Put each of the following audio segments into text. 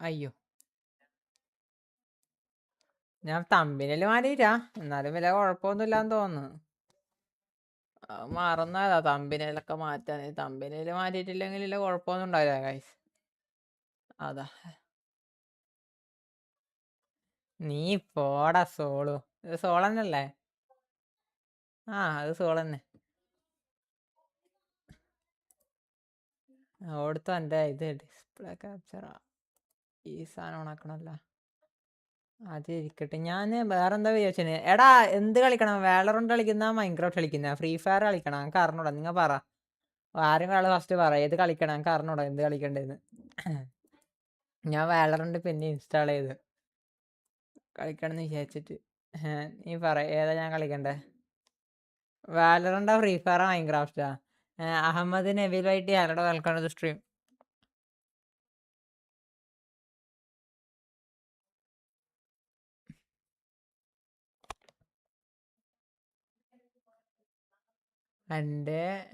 അയ്യോ ഞാൻ തമ്പിനൽ മാറിയില്ല എന്നാലും വില കുഴപ്പമൊന്നുമില്ലാന്ന് തോന്നുന്നു അത് മറന്നതാ. തമ്പിനയിലൊക്കെ മാറ്റാൻ. തമ്പിനയിൽ മാറ്റിയിട്ടില്ലെങ്കിൽ ഇല്ല കുഴപ്പമൊന്നും ഉണ്ടാവില്ല ഗൈസ് അതാ. നീ പോടാ സോളു. ഇത് സോളന്നല്ലേ ആ അത് സോളന്നെ. ഓടുത്തു എന്റെ ഇത്. ഡിസ്പ്ലേ ക്യാപ്ചറാ ഈ സാധനം ഓണാക്കണല്ല അതിരിക്കട്ടെ. വേറെ വേറെന്താ വിചാരിച്ചത് എടാ എന്ത് കളിക്കണം? വാലറന്റ് കളിക്കുന്നാ? മൈൻക്രാഫ്റ്റ് കളിക്കുന്ന ഫ്രീ ഫയർ കളിക്കണോ? എനക്കറിഞ്ഞൂടാ നിങ്ങൾ പറ. ആരും വേള ഫസ്റ്റ് പറ. ഏത് കളിക്കണം? എനക്കറിഞ്ഞൂടാ എന്ത് കളിക്കണ്ടെന്ന് ഞാൻ വാലറന്റ് പിന്നെ ഇൻസ്റ്റാൾ ചെയ്ത്. കളിക്കണംന്ന് വിചാരിച്ചിട്ട്. നീ പറ ഏതാ ഞാൻ കളിക്കണ്ടേ? വാലറന്റാ? ഫ്രീ ഫയറാ? മൈൻക്രാഫ്റ്റാ? ഏഹ്, അഹമ്മദ് നബീൽ വൈറ്റി ഹലോ സ്ട്രീം. എന്റെ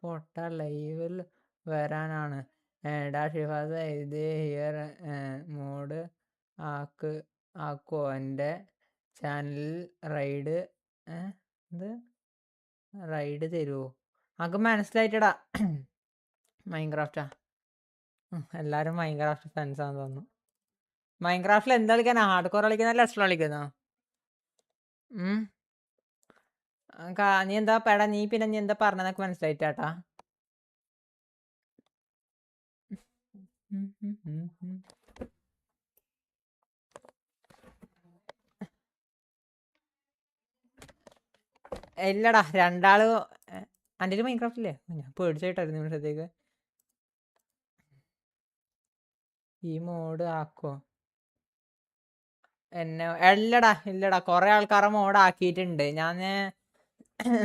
പൊട്ട ലൈവിൽ വരാനാണ്. ഡാ ഷിഫാസ് ഇത് ഹിയർ മോഡ് ആക്ക് ആക്കുവോ എന്റെ ചാനലിൽ റൈഡ് ഇത് റൈഡ് തരുമോ നമുക്ക് മനസ്സിലായിട്ടടാ. മൈൻക്രാഫ്റ്റാ. എല്ലാവരും മൈൻക്രാഫ്റ്റ് ഫാൻസാന്ന് തോന്നുന്നു. മൈൻക്രാഫ്റ്റിൽ എന്താ കളിക്കാനാ? ഹാർഡ് കോർ കളിക്കുന്ന? ലെസ്റ്റർ കളിക്കുന്നോ? ഉം. ആ, നീ എന്താ പേടാ നീ പിന്നെ നീ എന്താ പറഞ്ഞതൊക്കെ മനസ്സിലായിട്ടാട്ടാ. ഇല്ലടാ രണ്ടാൾ അന്റെ മൈൻക്രാഫ്റ്റ് ഇല്ലേ ഞാൻ പേടിച്ചായിട്ടായിരുന്നു നിമിഷത്തേക്ക് ഈ മോഡ് ആക്കോ എന്നെ ഇല്ലടാ ഇല്ലടാ കുറെ ആൾക്കാരെ മോഡ് ആക്കിയിട്ടുണ്ട് ഞാൻ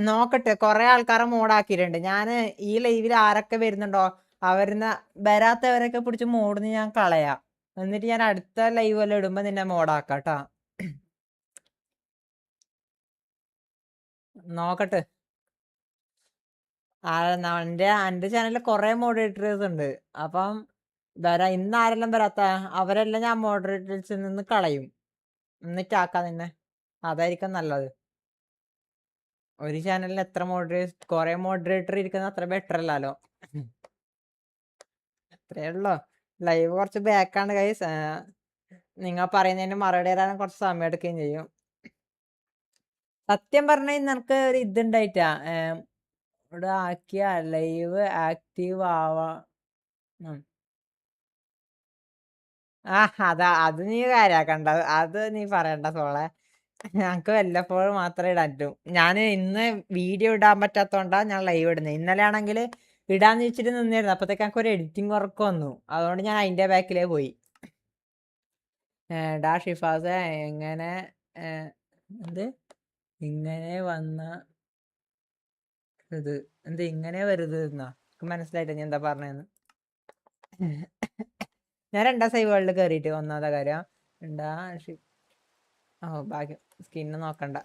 നോക്കട്ടെ. കുറെ ആൾക്കാരെ മോഡ് ആക്കിയിട്ടുണ്ട് ഞാൻ ഈ ലൈവിൽ ആരൊക്കെ വരുന്നുണ്ടോ അവരുന്ന വരാത്തവരൊക്കെ പിടിച്ച് മോഡിന്ന് ഞാൻ കളയാം. എന്നിട്ട് ഞാൻ അടുത്ത ലൈവ് എല്ലാം ഇടുമ്പോ നിന്നെ മോഡാക്കാം കേട്ടാ നോക്കട്ടെ. എന്റെ എന്റെ ചാനലിൽ കൊറേ മോഡറേറ്റേഴ്സ് ഉണ്ട് അപ്പം വരാ ഇന്ന് ആരെല്ലാം വരാത്ത അവരെല്ലാം ഞാൻ മോഡറേറ്റേഴ്സിൽ നിന്ന് കളയും. എന്നിട്ടാക്കാം നിന്നെ. അതായിരിക്കും നല്ലത്. ഒരു ചാനലിൽ എത്ര മോഡറേറ്റ് കുറെ മോഡറേറ്റർ ഇരിക്കുന്ന അത്ര ബെറ്റർ അല്ലല്ലോ അത്രേ ഉള്ളോ. ലൈവ് കുറച്ച് ബാക്കാണ് കൈസ് നിങ്ങൾ പറയുന്നതിന് മറുപടി തരാൻ കുറച്ച് സമയം എടുക്കുകയും ചെയ്യും. സത്യം പറഞ്ഞ നിനക്ക് ഒരു ഇതുണ്ടായിട്ടാ. ഇവിടെ ആക്കിയ ലൈവ് ആക്റ്റീവ് ആവാ. ആ അതാ അത് നീ കാര്യാക്കണ്ട. അത് നീ പറയണ്ട സോളെ. ഞങ്ങക്ക് വല്ലപ്പോഴും മാത്രമേ ഇടാൻ പറ്റൂ ഞാൻ ഇന്ന് വീഡിയോ ഇടാൻ പറ്റാത്തോണ്ടാ ഞാൻ ലൈവ് ഇടുന്നത് ഇന്നലെ ആണെങ്കിൽ ഇടാന്ന് വെച്ചിട്ട് നിന്നിരുന്നു. അപ്പത്തേക്ക് ഒരു എഡിറ്റിംഗ് വർക്ക് വന്നു. അതുകൊണ്ട് ഞാൻ അതിന്റെ ബാക്കിലേ പോയി. ഡാ ഷിഫാസ് എങ്ങനെ എന്ത്? ഇങ്ങനെ വന്ന ഇത്. എന്ത് ഇങ്ങനെ വരുത് എന്നാ എനിക്ക് മനസ്സിലായിട്ട് ഞാൻ എന്താ പറഞ്ഞെന്ന്? ഞാൻ രണ്ടാം സൈവുകളിൽ കയറിയിട്ട് ഒന്നാമത്തെ കാര്യം. രണ്ടാ ഷി ഓ ബാക്കി സ്കിന്ന് നോക്കണ്ട.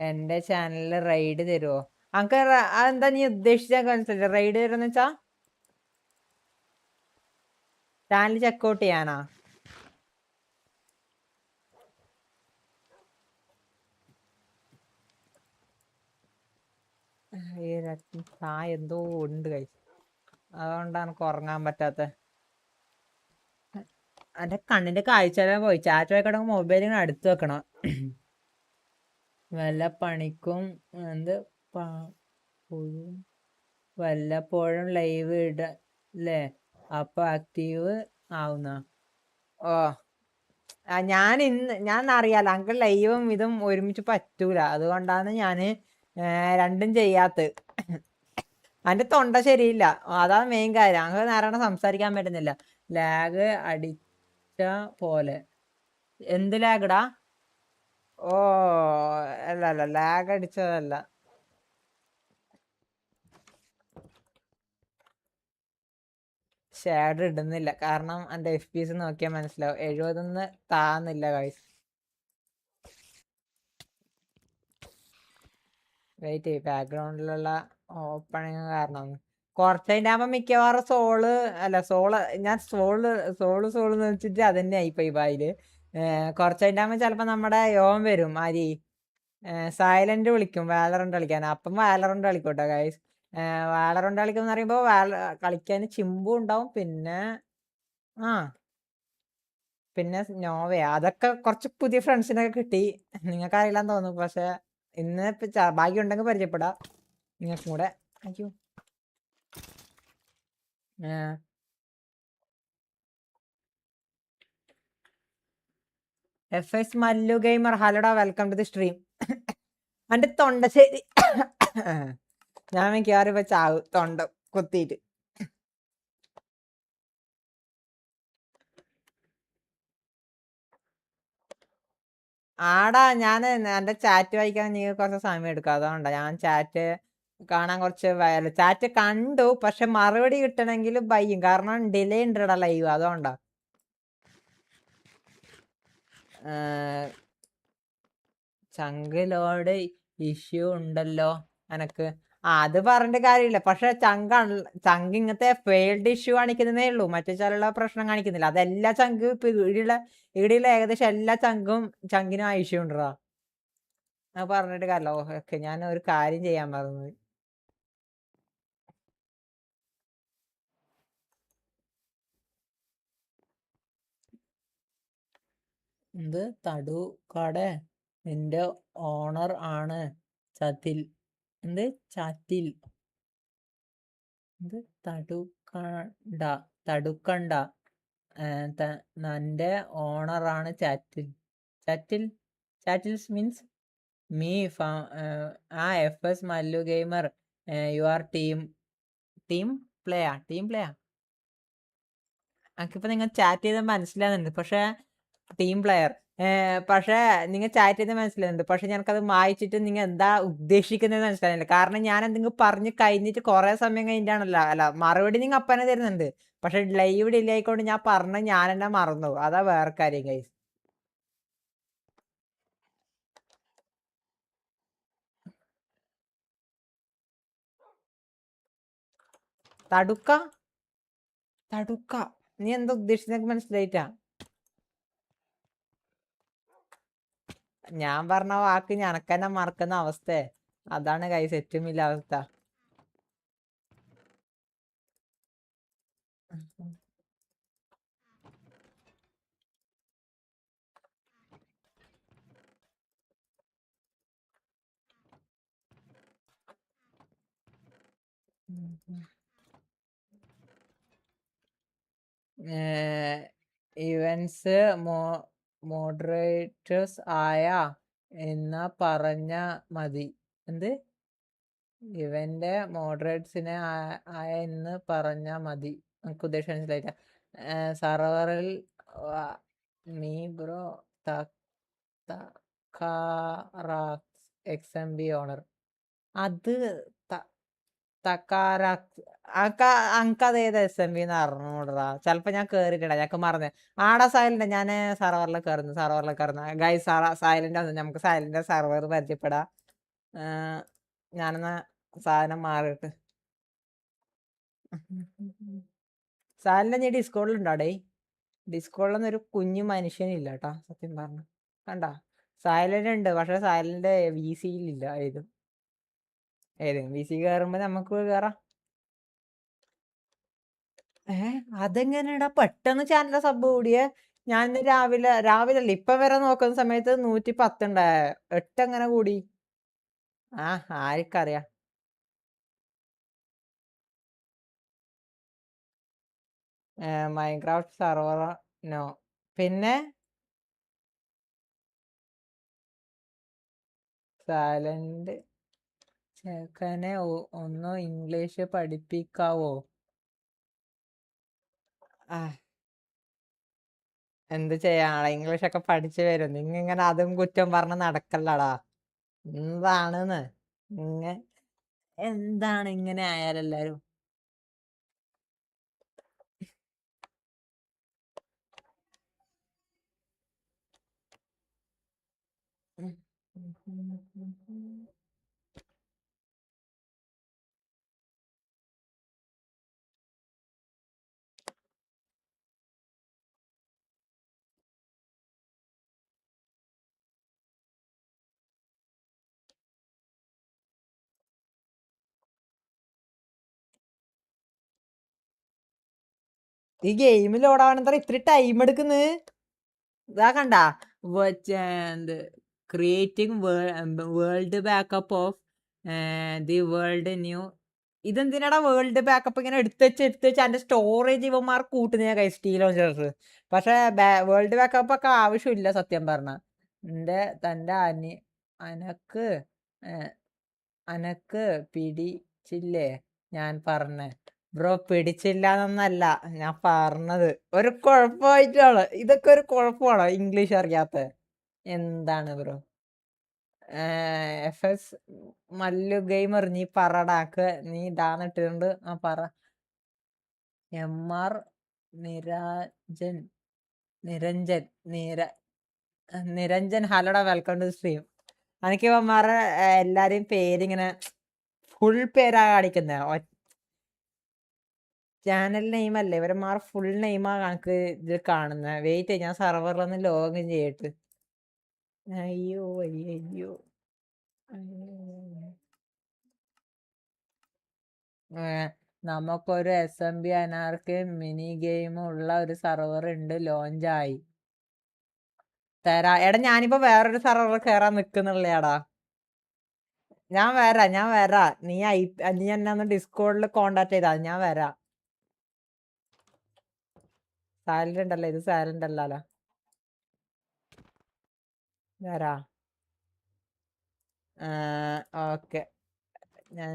എന്റെ ചാനലിൽ റൈഡ് തരുമോ അങ്ങക്ക് എന്താ നീ ഉദ്ദേശിച്ച റൈഡ് തരുമെന്ന് വെച്ചാ? ചാനൽ ചെക്കൗട്ട് ചെയ്യാനാ? ആ എന്തോ ഉണ്ട് കൈ. അതുകൊണ്ടാണ് ഉറങ്ങാൻ പറ്റാത്ത. എന്റെ കണ്ണിന്റെ കാഴ്ചയെല്ലാം പോയി. ചാറ്റ് വെക്കണമെങ്കിൽ മൊബൈൽ ഇങ്ങനെ അടുത്ത് വെക്കണം. വല്ല പണിക്കും എന്ത് വല്ലപ്പോഴും ലൈവ് ഇട അല്ലേ അപ്പൊ ആക്റ്റീവ് ആവുന്ന. ഓ ഞാൻ ഇന്ന് ഞാൻ അറിയാലോ അങ്കിൾ ലൈവും ഇതും ഒരുമിച്ച് പറ്റൂല. അതുകൊണ്ടാണ് ഞാൻ രണ്ടും ചെയ്യാത്ത അതിന്റെ തൊണ്ട ശരിയില്ല. അതാണ് മെയിൻ കാര്യം. അങ്ങ് നേരം സംസാരിക്കാൻ പറ്റുന്നില്ല. ലാഗ് അടിച്ച പോലെ. എന്ത് ലാഗടാ? ഓ അല്ല അല്ല ലാഗ് അടിച്ചതല്ല. ഷാഡ് ഇടുന്നില്ല. കാരണം എന്റെ എഫ് പി എസ് നോക്കിയാൽ മനസ്സിലാവും. എഴുപതൊന്ന് താന്നില്ല ഗൈസ് വെയിറ്റ് ബാക്ക്ഗ്രൗണ്ടിലുള്ള ഓപ്പണിങ് കാരണം. കുറച്ചതിന്റെ ആകുമ്പോൾ മിക്കവാറും സോൾ അല്ല സോൾ ഞാൻ സോൾ സോൾ സോൾ എന്ന് വെച്ചിട്ട് അതന്നെ ആയിപ്പോയി ബായിൽ കുറച്ചതിന്റെ ആകുമ്പോൾ ചിലപ്പോൾ നമ്മുടെ യോം വരും ആരി സൈലന്റ് വിളിക്കും വാലറണ്ട് കളിക്കാൻ. അപ്പം വാലറണ്ട് കളിക്കൂട്ടോ ഗൈസ് വാലറണ്ട് കളിക്കും എന്ന് പറയുമ്പോൾ വാല കളിക്കാൻ ചിമ്പും ഉണ്ടാവും പിന്നെ ആ. പിന്നെ നോവയാ. അതൊക്കെ കുറച്ച് പുതിയ ഫ്രണ്ട്സിനൊക്കെ കിട്ടി. നിങ്ങൾക്ക് അറിയില്ലാന്ന് തോന്നുന്നു പക്ഷെ ഇന്ന് ഭാഗ്യം ഉണ്ടെങ്കിൽ പരിചയപ്പെടാം. നിങ്ങൾക്കും കൂടെ. അയ്യോ എഫ് എസ് മല്ലു ഗെയിമർ ഹലോടാ വെൽക്കം ടു ദി സ്ട്രീം എന്റെ തൊണ്ട ശരി. ഞാൻ മിക്കവാറും ഇപ്പൊ ചാവും തൊണ്ട കുത്തിയിട്ട്. ആടാ ഞാൻ എന്റെ ചാറ്റ് വായിക്കാൻ നീ കുറച്ച് സമയം എടുക്കും. അതുകൊണ്ടാ ഞാൻ ചാറ്റ് കാണാൻ കുറച്ച് ചാറ്റ് കണ്ടു പക്ഷെ മറുപടി കിട്ടണമെങ്കിൽ ബയ്യും. കാരണം ഡിലേ ഉണ്ടടാ ലൈവ് അതുകൊണ്ടാ. ചങ്കിലോട് ഇഷ്യൂ ഉണ്ടല്ലോ എനക്ക് ആ അത് പറഞ്ഞ കാര്യമില്ല. പക്ഷെ ചങ്ക ചങ്ക് ഇങ്ങനത്തെ ഫെയിൽഡ് ഇഷ്യൂ കാണിക്കുന്നതേ ഉള്ളൂ. മറ്റു ചില പ്രശ്നം കാണിക്കുന്നില്ല. അതെല്ലാ ചങ്ക് ഇപ്പൊ ഇവിടെയുള്ള ഏകദേശം എല്ലാ ചങ്കും ചങ്കിനും ആ ഇഷ്യൂ ഉണ്ടോ പറഞ്ഞിട്ട് കാര്യമില്ല. ഓക്കെ. ഞാൻ ഒരു കാര്യം ചെയ്യാൻ മറന്നു എന്ത്? കട. നിന്റെ ഓണർ ആണ്. ചതിൽ. എന്ത്? ചതിൽ എന്ത്? തടുക്കണ്ട. തടുക്കണ്ട നന്റെ ഓണറാണ് ചാറ്റിൽ. ചാറ്റിൽ? ചാറ്റിൽസ് മീൻസ് മീ ആ F S Mallu gamer. You are team team പ്ലേയാ team പ്ലേയാ. എനിക്കിപ്പോൾ നിങ്ങൾ ചാറ്റ് ചെയ്ത് മനസ്സിലാകുന്നുണ്ട് പക്ഷേ ടീം പ്ലെയർ പക്ഷേ നിങ്ങൾ ചാറ്റ് ചെയ്ത് മനസ്സിലാകുന്നുണ്ട് പക്ഷെ ഞങ്ങൾക്കത് മായിച്ചിട്ട് നിങ്ങൾ എന്താ ഉദ്ദേശിക്കുന്നത് മനസ്സിലായില്ല കാരണം ഞാൻ എന്തെങ്കിലും പറഞ്ഞ് കഴിഞ്ഞിട്ട് കുറേ സമയം കഴിഞ്ഞിട്ടാണല്ലോ. അല്ല മറുപടി നിങ്ങൾ അപ്പനെ തരുന്നുണ്ട്. പക്ഷെ ലൈവ് ഡിലേ ആയിക്കൊണ്ട് ഞാൻ പറഞ്ഞ ഞാൻ എന്നെ മറന്നു അതാ വേറെ കാര്യം കൈസ് തടുക്ക? തടുക്ക. നീ എന്താ ഉദ്ദേശിച്ചത് മനസ്സിലായിട്ടാ? ഞാൻ പറഞ്ഞ വാക്ക് ഞനക്കന്നെ മറക്കുന്ന അവസ്ഥ അതാണ് കൈസ് ഏറ്റവും വലിയ അവസ്ഥ. ഇവൻസ് മോ മോഡറേറ്റേഴ്സ് ആയ എന്നാ പറഞ്ഞ മതി. എന്ത്? ഇവന്റെ മോഡറേറ്റ്സിനെ ആയ എന്ന് പറഞ്ഞ മതി. നമുക്ക് ഉദ്ദേശം മനസ്സിലായില്ല. സർവറിൽ me bro X M B owner അത് തക്കാരാക്സ് അനക്കത് ഏത് എസ് എം ബി എന്ന് അറിഞ്ഞൂടാ. ചിലപ്പോ ഞാൻ കേറിട്ടാ ഞങ്ങൾക്ക് മറന്നു. ആടാ സൈലന്റ്. ഞാൻ സെർവറിൽ കയറുന്നു സെർവറിൽ കയറുന്നു ഗൈ സൈലന്റ് ആണ് നമുക്ക് സൈലന്റ് സർവർ പരിചയപ്പെടാ. ഞാനെന്ന സാധനം മാറിയിട്ട്. സാലിന്റെ നീ ഡിസ്കോഡിൽ ഡേ ഡിസ്കോഡിലൊന്നും ഒരു കുഞ്ഞു മനുഷ്യനില്ല കേട്ടാ സത്യം പറഞ്ഞു. കണ്ടാ? സൈലന്റ് ഉണ്ട് പക്ഷെ സൈലന്റ് വി സിയിലില്ല ഏതും ഏതും വി സി കയറുമ്പോ നമുക്ക് കയറാം ഏ അതെങ്ങനെയാടാ പെട്ടെന്ന് ചാനൽ സബ് കൂടിയേ. ഞാൻ ഇന്ന് രാവിലെ രാവിലെ അല്ല ഇപ്പൊ വരെ നോക്കുന്ന സമയത്ത് നൂറ്റി പത്തുണ്ടായ എട്ട് എങ്ങനെ കൂടി? ആ ആർക്കറിയാം. Minecraft server no. പിന്നെ? സൈലന്റ് ചെക്കനെ ഒന്ന് ഇംഗ്ലീഷ് പഠിപ്പിക്കാവോ? ആ. എന്ത് ഇംഗ്ലീഷ് ഒക്കെ പഠിച്ചു വരും. നിങ്ങ ഇങ്ങനെ അതും കുറ്റം പറഞ്ഞ് നടക്കല്ലടാ. എന്താണെന്ന്? നിങ്ങ എന്താണ് ഇങ്ങനെ ആയാലെല്ലാരും ഈ ഗെയിമിൽ ഓടാൻ എന്താ ഇത്ര ടൈം എടുക്കുന്നു? ഇതാ കണ്ട. Creating world backup of the world new ഇതെന്തിനാടാ world backup ഇങ്ങനെ എടുത്തുവെച്ച് എടുത്തുവെച്ച് അതിന്റെ സ്റ്റോറേജ് ഇവന്മാർ കൂട്ടുന്ന? കൈ സ്റ്റീൽ ലോഞ്ചേഴ്സ് പക്ഷേ വേൾഡ് ബാക്കപ്പ് ഒക്കെ ആവശ്യമില്ല സത്യം പറഞ്ഞ. എന്റെ തന്റെ അനി അനക്ക് അനക്ക് പിടിച്ചില്ലേ? ഞാൻ പറഞ്ഞ. ബ്രോ പിടിച്ചില്ല എന്നല്ല ഞാൻ പറഞ്ഞത്. ഒരു കുഴപ്പമായിട്ടാണ്. ഇതൊക്കെ ഒരു കുഴപ്പമാണോ? ഇംഗ്ലീഷ് അറിയാത്ത. എന്താണ് bro? F S Mallu gamer നീ പറടാക്ക് നീ ഇതാന്നിട്ടുണ്ട് ആ പറ. എം ആർ നിരാജൻ നിരഞ്ജൻ നിര നിരഞ്ജൻ ഹലട വെൽക്കം ടു സ്ട്രീം എനിക്ക് ഇവന്മാരെ എല്ലാരെയും പേരിങ്ങനെ ഫുൾ പേരാ കാണിക്കുന്നത് ചാനൽ നെയിം അല്ല ഇവരന്മാർ ഫുൾ നെയിമാ കണക്ക് ഇത് കാണുന്നത് വെയിറ്റ് ഞാൻ സർവറിലൊന്ന് ലോഗിൻ ചെയ്യട്ട്. അയ്യോ അയ്യോ. നമുക്കൊരു എസ് എം ബി അനാർക്ക് മിനി ഗെയിം ഉള്ള ഒരു സർവർ ഉണ്ട് ലോഞ്ചായി തരാ. എടാ ഞാനിപ്പോ വേറൊരു സർവർ കയറാൻ നിക്കുന്നുള്ളടാ. ഞാൻ വരാ ഞാൻ വരാ. നീ ഐ നീ എന്നെ ഒന്ന് ഡിസ്കോഡിൽ കോണ്ടാക്ട് ചെയ്താ ഞാൻ വരാ. സാലറി ഉണ്ടല്ലോ ഇത് സാലറി അല്ലല്ലോ ഇതാരാ ഓക്കെ. ഞാൻ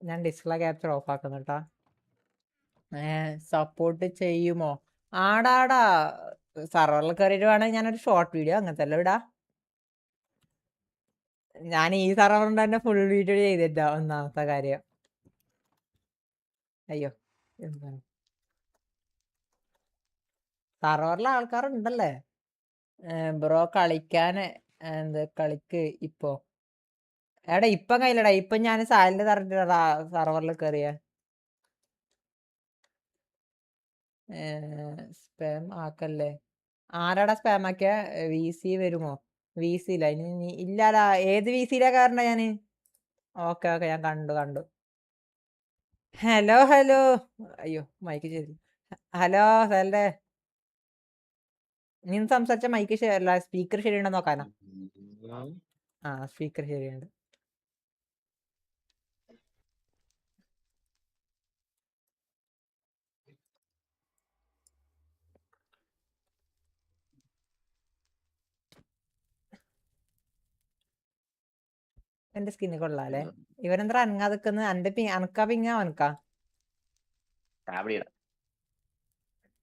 ഞാൻ ഡിസ്പ്ലേ ക്യാപ്ചർ ഓഫ് ആക്കുന്നു കേട്ടോ സപ്പോർട്ട് ചെയ്യുമോ? ആടാടാ. സർവറിൽ കയറിയിട്ട് വേണമെങ്കിൽ ഞാനൊരു ഷോർട്ട് വീഡിയോ അങ്ങനത്തെ അല്ല ഞാൻ ഈ സർവറിന്റെ തന്നെ ഫുൾ വീഡിയോ ചെയ്തിട്ടാ ഒന്നാമത്തെ കാര്യം. അയ്യോ എന്താണ്? സർവറിലെ ആൾക്കാരുണ്ടല്ലേ? ബ്രോ കളിക്കാൻ എന്ത് കളിക്ക് ഇപ്പോ. എടാ ഇപ്പം കയ്യിലടാ ഇപ്പൊ ഞാൻ സാലിന്റെ തറഞ്ഞിട്ടാ സർവറിൽ കയറിയ സ്പാം ആക്കല്ലേ? ആരാടാ സ്പാം ആക്കിയ? വി സി വരുമോ? വി സിയില ഇനി ഇല്ലാടാ ഏത് വി സിയിലാ കയറണ്ട ഞാൻ? ഓക്കെ ഓക്കെ ഞാൻ കണ്ടു കണ്ടു. Hello hello. അയ്യോ മൈക്ക് ചെയ്തു ഹലോ സാലിന്റെ നീ സംസാരിച്ച മൈക്ക് ശരിയല്ല സ്പീക്കർ ശരിയുണ്ടോ നോക്കാനാ. ആ സ്പീക്കർ ശരിയുണ്ട് എന്റെ സ്കിന്ന് കൊള്ളാല്ലേ? ഇവരെന്താ അനങ്ങാതിക്കുന്നത് എന്റെ പി അനക്കാ പിങ്ങ അവനക്കാ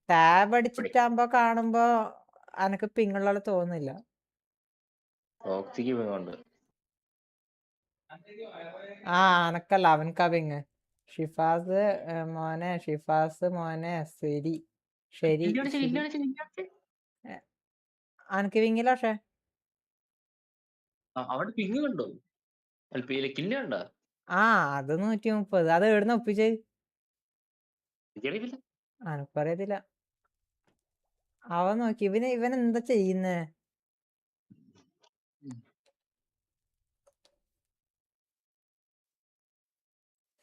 ടാബ് അടിച്ചിട്ടാകുമ്പോ കാണുമ്പോ അനക്ക് പിങ്ങുള്ള തോന്നുന്നില്ല. ആ അനക്കല്ല. അവനക്കാ പിങ് ഷിഫാസ് മോനെ. ഷിഫാസ് മോനെ. ശരി. ശരി. അനക്ക് പിങ്ങില്ല പക്ഷെ? അവിടെ പിങ് കണ്ടോ? ആ അത് നൂറ്റി മുപ്പത് അത് എവിടുന്ന് ഒപ്പിച്ചേ? എനിക്കറിയില്ല. അനക്കറിയത്തില്ല. അവൻ നോക്കി. ഇവന് ഇവൻ എന്താ ചെയ്യുന്നേ?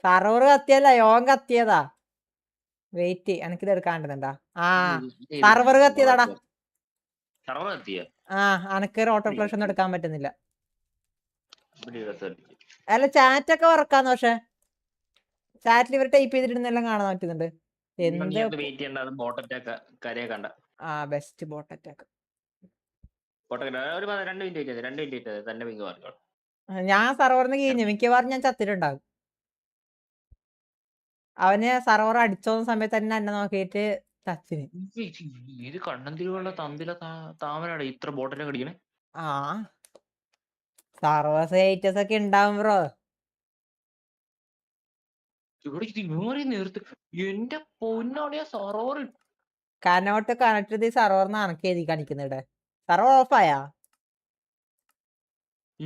സർവർ കത്തിയല്ല യോൻ കത്തിയതാ. വെയിറ്റ് എനിക്കിത് എടുക്കാണ്ടുണ്ടാ ആ സർവർ കത്തിയതാടാ. ആ അനക്ക് ഓട്ടോ ഫ്ലഷ് ഒന്നും എടുക്കാൻ പറ്റുന്നില്ല. അല്ല ചാറ്റ് ഒക്കെ വർക്കാന്ന് പക്ഷെ. ചാറ്റിൽ ഇവർ ടൈപ്പ് ചെയ്തിട്ടുണ്ടെല്ലാം കാണാൻ പറ്റുന്നുണ്ട്. എന്ത് വെസ്റ്റ് ബോട്ട് അറ്റാക്ക് ഞാൻ സർവറിന് കഴിഞ്ഞു മിക്കവാറും ഞാൻ ചത്തിട്ടുണ്ടാകും അവന് സർവർ അടിച്ചോന്ന സമയത്ത് തന്നെ എന്നെ നോക്കിയിട്ട് ഇത് തമ്പില ഇത്ര കടിക്കണേ ആ. സർവർ ഒക്കെ ഉണ്ടാവും ബ്രോ. ഇവിടെ നേരത്തെ? എന്റെ പൊന്നോടിയ സറോർ കനോട്ട് കണക്ട് ചെയ്ത് സർവറിന് അനക്ക് എഴുതി കാണിക്കുന്നത് ഇവിടെ. സർവർ ഓഫായാ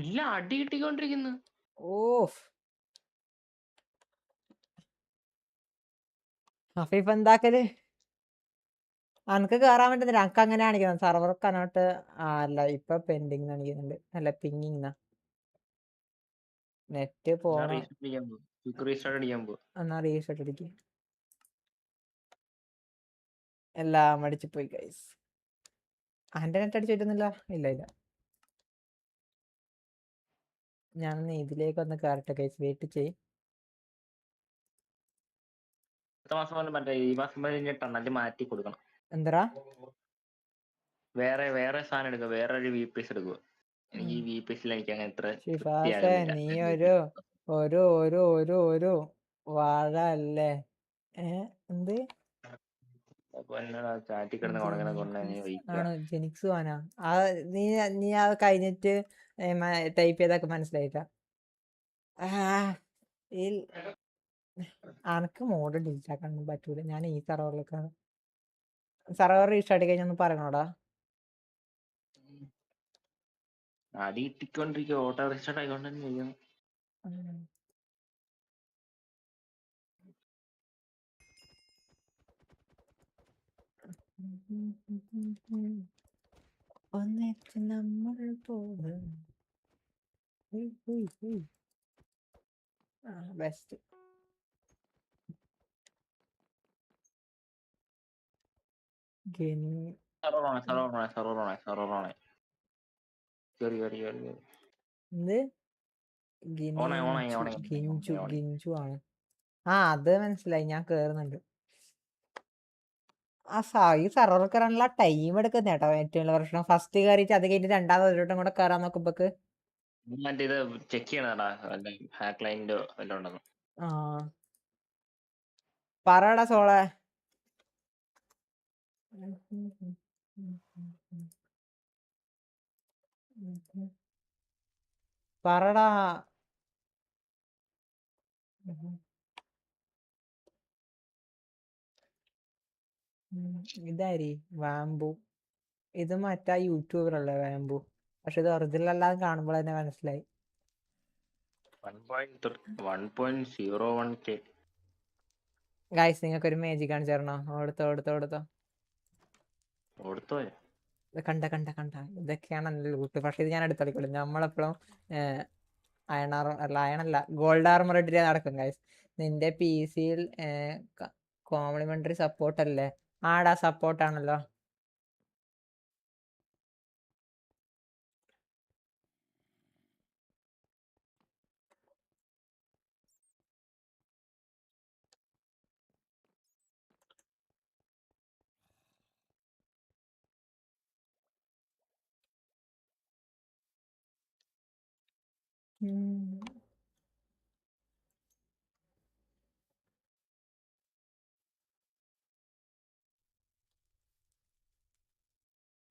ഇല്ല അടി കിട്ടിക്കൊണ്ടിരിക്കുന്നു. ഓഫ്. ഹഫീഫ് എന്താക്കൽ? അനക്ക് കേറാൻ പറ്റുന്നില്ല. അനക്ക് അങ്ങനെ കാണിക്കുന്നത് സർവർ കനോട്ട് ആ അല്ല ഇപ്പൊ പെൻഡിങ് കാണിക്കുന്നുണ്ട്. അല്ല പിങ്ങിങ് നെറ്റ് പോണ. എന്നാ റീസെറ്റ് അടിക്ക്. എല്ലാം അടിച്ചു പോയി ഗൈസ് ആന്റെ നെറ്റ് അടിച്ചു പറ്റുന്നില്ല? ഇല്ല ഇല്ല. ഞാനൊന്ന് ഇതിലേക്ക് ഒന്ന് കയറട്ടെ ഗൈസ് വെയിറ്റ് ചെയ് അടുത്ത മാസം പോലെ മറ്റേ ഈ മാസം പോലെ ടണൽ മാറ്റി കൊടുക്കണം. വേറെ വേറെ സാധനം എടുക്കുക. വേറെ ഒരു വി പി എസ് എടുക്കുക. എനിക്ക് ഈ വി പി എസിൽ എനിക്ക് അങ്ങനെ ഇത്ര നീ ഒരു ഒരു ഒരു ഒരു ഒരു വാഴ അല്ലേ? ഏ എന്ത്? ചാറ്റി കിടന്ന് ഉണങ്ങണ ജെനിക്സ് വാനാ ആ നീ നീ ആ കഴിഞ്ഞിട്ട് ടൈപ്പ് ചെയ്തൊക്കെ മനസ്സിലായിട്ട അനക്ക് മോഡ് ഡിലീറ്റ് ആക്കാനൊന്നും പറ്റൂല. ഞാൻ ഈ സർവറിലേക്കാണ് സർവർ റീസ്റ്റാർട്ട് കഴിഞ്ഞ ഒന്ന് പറയണോടാ അടി ഇട്ടിക്കൊണ്ടിരിക്കും. ഓട്ടോ റീസ്റ്റാർട്ട് ആയിക്കൊണ്ട് തന്നെ ചെയ്യുന്നു ഉം. ഒന്നിച്ച് നമ്മൾ പോകും ബെസ്റ്റ് ഗെയിം സർവർ ഓണേ സർവർ ഓണേ സർവർ ഓണേ സർവർ ഓണേ കേറി കേറി കേറി കേറി എന്ത് ഗിഞ്ചു. ഗിഞ്ചു ആണ് ആ അത് മനസ്സിലായി. ഞാൻ കേറുന്നുണ്ട്. ആ സാ ഈ സർവർ കയറാനുള്ള ടൈം എടുക്കുന്ന കേട്ടോ ഏറ്റവും വലിയ പ്രശ്നം. ഫസ്റ്റ് കയറിയിട്ട് അത് കഴിഞ്ഞിട്ട് രണ്ടാമത് ഒരു വട്ടം കൂടെ കയറാൻ നോക്കുമ്പോക്ക്. മറ്റേ ഇത് ചെക്ക് ചെയ്യണടാ വല്ല ഹാക്ക് ലൈനിന്റെ വല്ലതും ഉണ്ടെന്ന്. ആ. പറയടാ സോളെ. പറടാ ഇതാരി വാമ്പു. ഇത് മറ്റാ യൂട്യൂബർ അല്ലേ വാമ്പു. പക്ഷെ ഇത് ഒറിജിനൽ അല്ലാതെ കാണുമ്പോൾ തന്നെ മനസ്സിലായി. One point one point zero one K guys നിങ്ങൾക്ക് ഒരു മേജിക് കാണിച്ചു തരണോ ഓടുത്തോ ഓടുത്തോ ഓടുത്തോ. കൊടുത്തോ ഇത് കണ്ട കണ്ട കണ്ട. ഇതൊക്കെയാണ് എന്റെ ലൂട്ട് പക്ഷെ ഇത് ഞാൻ എടുത്തളിക്കുള്ളൂ. നമ്മളെപ്പോഴും അയണാർ അല്ല അയണല്ല ഗോൾഡ് ആർമർ ഇട്ടിട്ട് നടക്കും ഗൈസ് നിന്റെ പി സിയിൽ കോംപ്ലിമെന്ററി സപ്പോർട്ട് അല്ലേ? ആടാ സപ്പോർട്ട്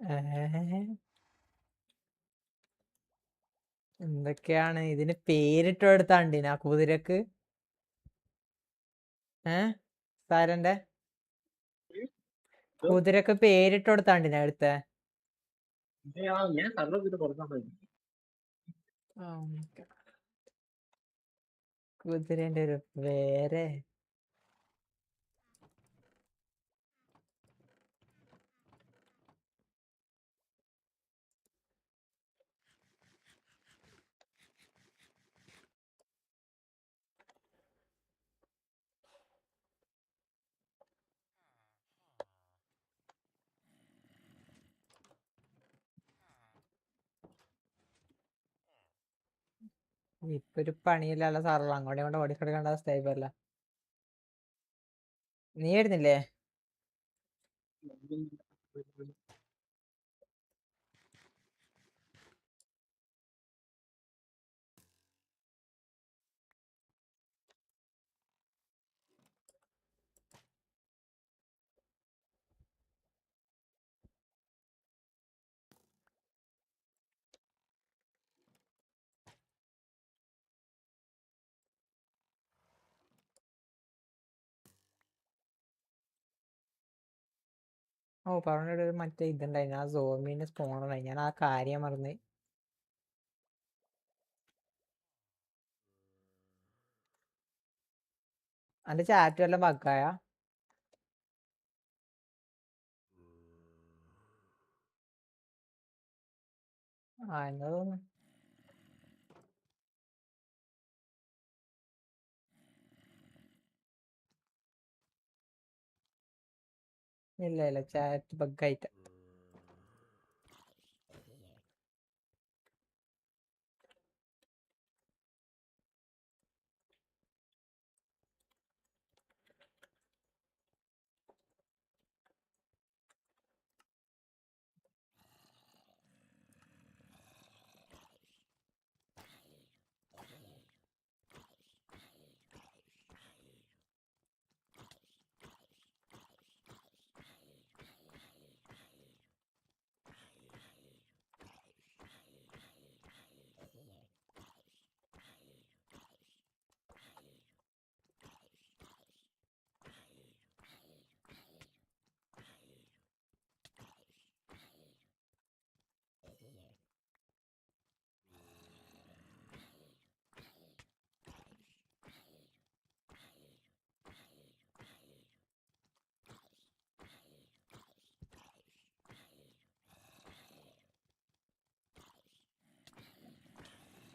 ഏഹ്. എന്തൊക്കെയാണ്? ഇതിന് പേരിട്ട് കൊടുത്താണ്ടിന കുതിരക്ക്? ഏ? സാരന്റെ? കുതിരക്ക് പേരിട്ട് കൊടുത്താണ്ടിന അടുത്ത ഞാൻ കൊടുക്കാൻ കുതിരന്റെ ഒരു പേര്. ഇപ്പൊ ഒരു പണിയില്ലല്ലോ സാറല്ല? അങ്ങോട്ടും ഇങ്ങോട്ടും ഓടിക്കിടക്കേണ്ട അവസ്ഥയായിപ്പല്ല നീ വരുന്നില്ലേ. ഓ പറഞ്ഞിട്ട് ഒരു മറ്റേ ഇതുണ്ടായിരുന്നു. ആ സോമിന്റെ സ്പോണുണ്ടായി. ഞാൻ ആ കാര്യം മറന്ന്. അന്റെ ചാറ്റ് വല്ല ബഗ്ഗായ ആ തോന്നുന്നു? ഇല്ല ഇല്ല ചാറ്റ് ബഗ്ഗായിട്ട്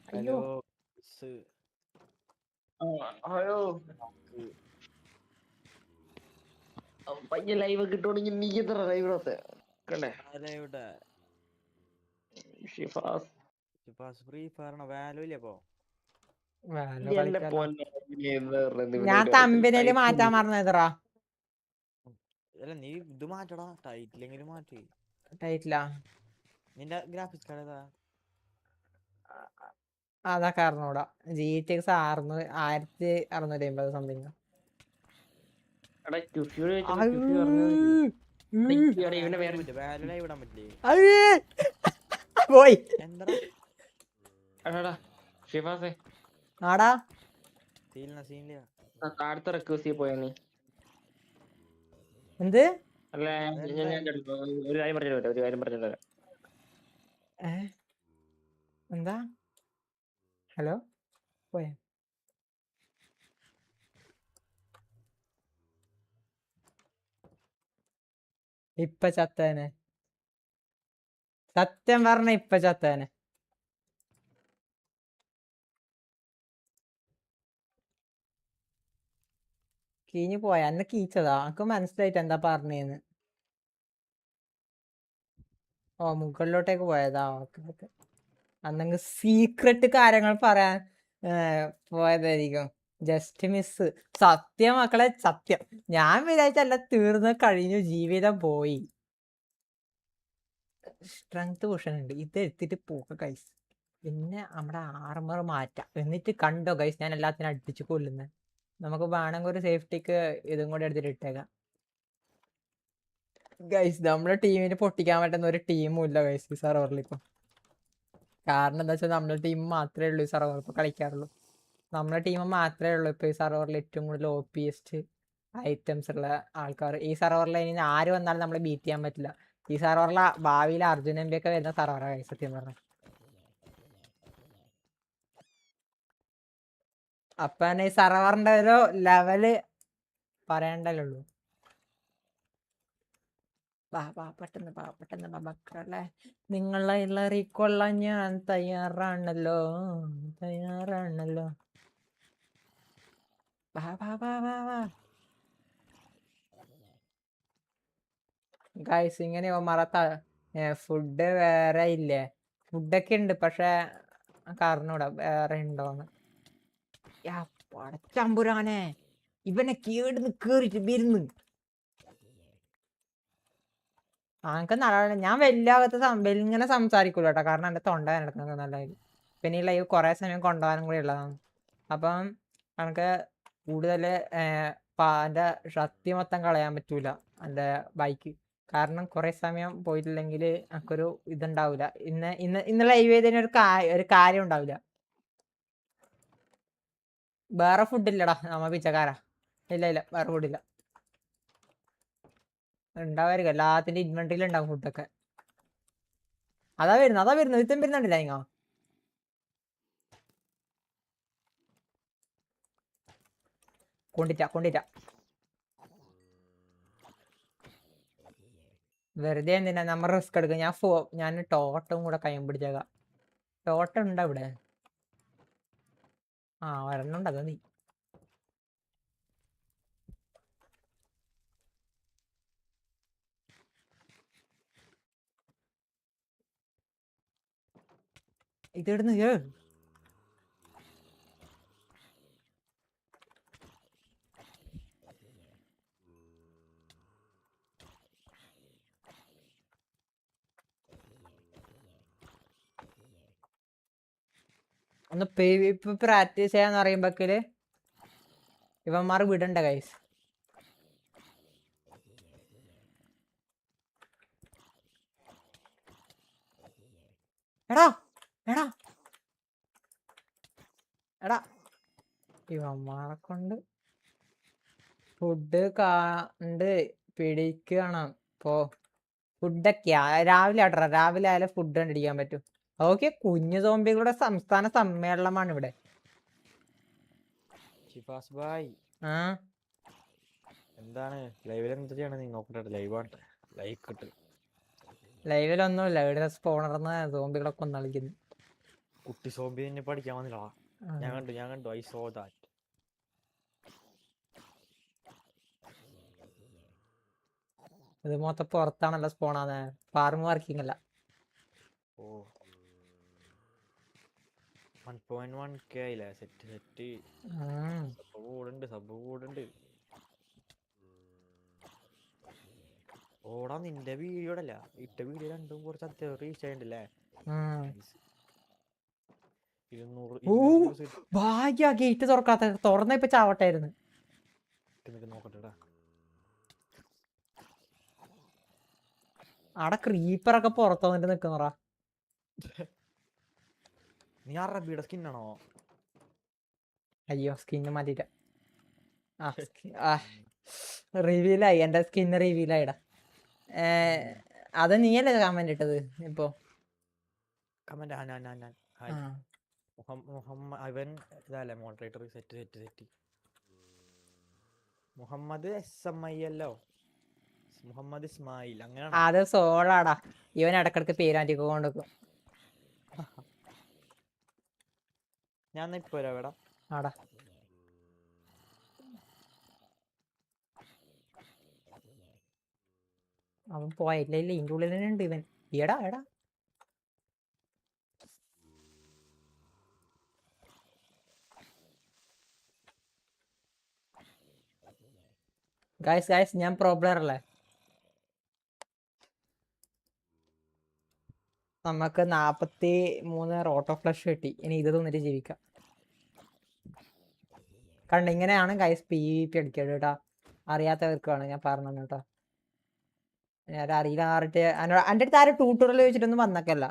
ഹലോ പയ്യ ലൈവ് കിട്ടുവാണെങ്കിൽ നീ എത്ര ലൈവ് കണ്ടേ? ഷിഫാസ് ഫ്രീ ഫയറിന് ഇല്ല അപ്പൊ? ഞാൻ? തമ്പിനേൽ മാറ്റാൻ മറന്നതറാ അല്ല നീ ഇത് മാറ്റടാ. ടൈറ്റിലെങ്കിലും മാറ്റി. ടൈറ്റിലാ? നിന്റെ ഗ്രാഫിക്സ് കാർഡ് ഏതാ? അതൊക്കെ അറിഞ്ഞൂടാ ജി ടി എക്സ് ആറുന്നൂ ആയിരത്തി അറുന്നൂറ്റി അമ്പത് സംതിങ് എടാ ചുഷിയോട് ചോദിച്ചപ്പോ ചുഷി പറഞ്ഞത് "ഡേയ്, എടാ, ഇവനെ വേറെ വാല്യൂ ലൈവ് ഇടാൻ പറ്റില്ലേ? പോയി. എന്താ എടാ ഷിഫാസേ ആടാ. സീലിന സീനില്ല. ആ താഴത്തെ റെക്വസ്റ്റ് പോയാ നീ? എന്ത്? അല്ല ഞാൻ- ഞാൻ ഞാൻ കേട്ടോ. ഒരു കാര്യം പറഞ്ഞു ഒരു കാര്യം പറഞ്ഞു എന്താ? ഹലോ പോയാ ഇപ്പൊ ചത്തേനെ സത്യം പറഞ്ഞ ഇപ്പൊ ചത്തേനെ കീഞ്ഞു പോയ. അന്ന് കീച്ചതാ. എനിക്ക് മനസ്സിലായിട്ട് എന്താ പറഞ്ഞേന്ന്. ഓ മുകളിലോട്ടേക്ക് പോയതാ. Okay okay. അന്നെങ്കിൽ സീക്രട്ട് കാര്യങ്ങൾ പറയാൻ പോയതായിരിക്കും. ജസ്റ്റ് മിസ് സത്യം മക്കളെ സത്യം. ഞാൻ വിചാരിച്ചല്ല തീർന്ന് കഴിഞ്ഞു ജീവിതം പോയി. സ്ട്രെങ്ത് പൊഷൻ ഉണ്ട്. ഇത് എടുത്തിട്ട് പോക കൈസ് പിന്നെ നമ്മുടെ ആർമർ മാറ്റാം. എന്നിട്ട് കണ്ടോ കൈസ് ഞാൻ എല്ലാത്തിനും അടിച്ചു കൊല്ലുന്നത് നമുക്ക് വേണമെങ്കിൽ ഒരു സേഫ്റ്റിക്ക് ഇതും കൂടെ എടുത്തിട്ട് ഇട്ടേക്കാം. ഗൈസ് നമ്മുടെ ടീമിന് പൊട്ടിക്കാൻ പറ്റുന്ന ഒരു ടീമും ഇല്ല ഗൈസ് ഈ സെർവറിൽ കാരണം എന്താ വെച്ചാൽ നമ്മുടെ ടീം മാത്രമേ ഉള്ളൂ ഈ ഇപ്പൊ കളിക്കാറുള്ളൂ. നമ്മുടെ ടീം മാത്രമേ ഉള്ളൂ ഇപ്പോൾ ഈ സർവറിൽ ഏറ്റവും കൂടുതൽ എസ്റ്റ് ഐറ്റംസ് ഉള്ള ആൾക്കാർ. ഈ സർവറിൽ ഇനി ആര് വന്നാലും നമ്മളെ ബീറ്റ് ചെയ്യാൻ പറ്റില്ല. ഈ സർവറിൽ ഭാവിയിൽ അർജുൻ എം ഒക്കെ വരുന്ന സർവറാണ് സത്യം പറഞ്ഞു. അപ്പൊ ഈ സർവറിന്റെ ഒരു ലെവൽ പറയണ്ടല്ലേ വാ വാ പെട്ടെന്ന് വാ പെട്ടെന്ന് വാ മക്കളെ. നിങ്ങളെ ഇളറിക്കൊള്ളാൻ ഞാൻ തയ്യാറാണല്ലോ. തയ്യാറാണല്ലോ. വാ വാ വാ വാ വാ. ഗൈസ് ഇങ്ങനെ മറത്ത ഫുഡ് വേറെ ഇല്ലേ? ഫുഡൊക്കെ ഉണ്ട് പക്ഷെ അറിഞ്ഞൂടാ വേറെ ഉണ്ടോന്ന് യാ പടച്ചമ്പുരാനെ. ഇവനെ കേട് കേറിട്ട് വരുന്നു. ആനക്ക് നല്ല ഞാൻ വലിയകത്ത് ഇങ്ങനെ സംസാരിക്കൂല കേട്ടോ കാരണം എന്റെ തൊണ്ട നടക്കുന്നത് നല്ലതായി പിന്നെ ഈ ലൈവ് കുറേ സമയം കൊണ്ടുപോകാനും കൂടി ഉള്ളതാണ്. അപ്പം എനിക്ക് കൂടുതൽ എന്റെ ശക്തി മൊത്തം കളയാൻ പറ്റൂല എന്റെ ബൈക്ക്. കാരണം കുറേ സമയം പോയിട്ടില്ലെങ്കിൽ എനിക്കൊരു ഇതുണ്ടാവില്ല ഇന്ന് ഇന്ന് ഇന്ന് ലൈവ് ചെയ്തതിന് ഒരു ഒരു കാര്യം ഉണ്ടാവില്ല വേറെ ഫുഡ് ഇല്ലടാ. നമ്മ പിച്ചക്കാരാ. ഇല്ല ഇല്ല. വേറെ ഫുഡില്ല ഉണ്ടാവായിരിക്കും. എല്ലാത്തിന്റെ ഇൻവെന്ററിയിൽ ഉണ്ടാവും ഫുഡൊക്കെ അതാ വരുന്നത് അതാ വരുന്നത്. ഇത്തം വരുന്നുണ്ടല്ല ഇങ്ങ കൊണ്ടിറ്റ കൊണ്ടിറ്റ. വെറുതെ എന്തിനാ? നമ്മൾ റിസ്ക് എടുക്കുക ഞാൻ ഫോ ഞാൻ ടോട്ടം കൂടെ കൈ പിടിച്ചേക്കാം. ടോട്ടം ഉണ്ടോ ആ ഒരെണ്ണം അത് നീ ഇതെടുന്ന് ഏ ഒന്ന് ഇപ്പൊ പ്രാക്ടീസ് ചെയ്യാന്ന് പറയുമ്പോക്കിൽ ഇവന്മാർ വിടണ്ട കൈസ് എടാ! എടാ. എടാ. ഇവന്മാരെ കൊണ്ട് ഫുഡ് കണ്ട് പിടിക്കണം. പോ. ഫുഡൊക്കെയാ രാവിലെ അടറ രാവിലെ ആയാലും ഫുഡ് കണ്ടിരിക്കാൻ പറ്റും. ഓക്കെ കുഞ്ഞു സോംബികളുടെ സംസ്ഥാന സമ്മേളനമാണ് ഇവിടെ. ആ. എന്താണ്? ലൈവിൽ എന്ത് ചെയ്യണം നീ നോക്കട്ടെ ലൈവാണ് ലൈക്ക് ലൈവിലൊന്നുമില്ല ഇവിടെ സ്പോണർന്ന് സോംബികളൊക്കെ ഒന്ന് കളിക്കുന്നു കുട്ടി സോംബി തന്നെ പഠിക്കാൻ വന്നില്ല ഞാൻ കണ്ടു ഞാൻ കണ്ടു ഐ സോ ദാറ്റ് ഇത് മൊത്തം പുറത്താണല്ലോ സ്പോണാന്ന് ഫാർമ് വർക്കിംഗ് അല്ല. ഓ. വൺ പോയിന്റ് വൺ കെ ആയില്ലേ സെറ്റ് സെറ്റ് സബ് കൂടുണ്ട് സബ് കൂടുണ്ട്. ഓടാ നിന്റെ വീഡിയോടല്ല ഇട്ട വീഡിയോ രണ്ടും കുറച്ച് അത്യാവശ്യം റീച്ച് ആയിട്ടില്ലേ ഇട്ട് ഭാഗ്യ ഗേറ്റ് തുറക്കാത്ത തുറന്ന ഇപ്പൊ ചാവട്ടായിരുന്നു അവിടെ ക്രീപ്പറൊക്കെ പുറത്ത് വന്നിട്ട് നിക്കുന്നറാ നീ അറബിയുടെ സ്കിന്നാണോ അയ്യോ സ്കിന്ന് മാറ്റിട്ട ആ ആ റിവീലായി എന്റെ സ്കിന്ന് റിവീലായിടാ അത് നീയല്ലേ കമന്റ് ഇട്ടത് ഇപ്പോ? കമന്റ് ആ ഞാൻ ഞാൻ ഞാൻ. മുഹമ്മദ് അവൻ ഇതല്ലേ moderator set set set Muhammad S M I അല്ലോ? മുഹമ്മദ് ഇസ്മായിൽ അങ്ങനെ അത് സോളാടാ. ഇവൻ ഇടക്കിടക്ക് പേരാന്റിക്ക് കൊണ്ടുവെക്കും. ഞാൻ ഇപ്പൊ എടാ. ആടാ. അവൻ പോയില്ല? ഇല്ല ഇതിന്റെ ഉള്ളിൽ തന്നെ ഉണ്ട് ഇവൻ. എടാ എടാ. ഗായ്സ് ഗായ്സ് ഞാൻ പ്രോബ്ലർ അല്ലേ നമുക്ക് നാപ്പത്തി മൂന്ന് റോട്ടോ ഫ്ലഷ് കിട്ടി. ഇനി ഇത് തോന്നിട്ട് ജീവിക്കാം. കണ്ട ഇങ്ങനെയാണ് ഗൈസ് പി വി പി അടിക്കുന്നത് കേട്ടോ. അറിയാത്തവർക്കാണ് ഞാൻ പറഞ്ഞു കേട്ടോ. ഞാൻ അറിയില്ല ആറിട്ട് എന്റെ അടുത്ത് ആരും ട്യൂട്ടോറിയൽ ചോദിച്ചിട്ടൊന്നും വന്നേക്കല്ല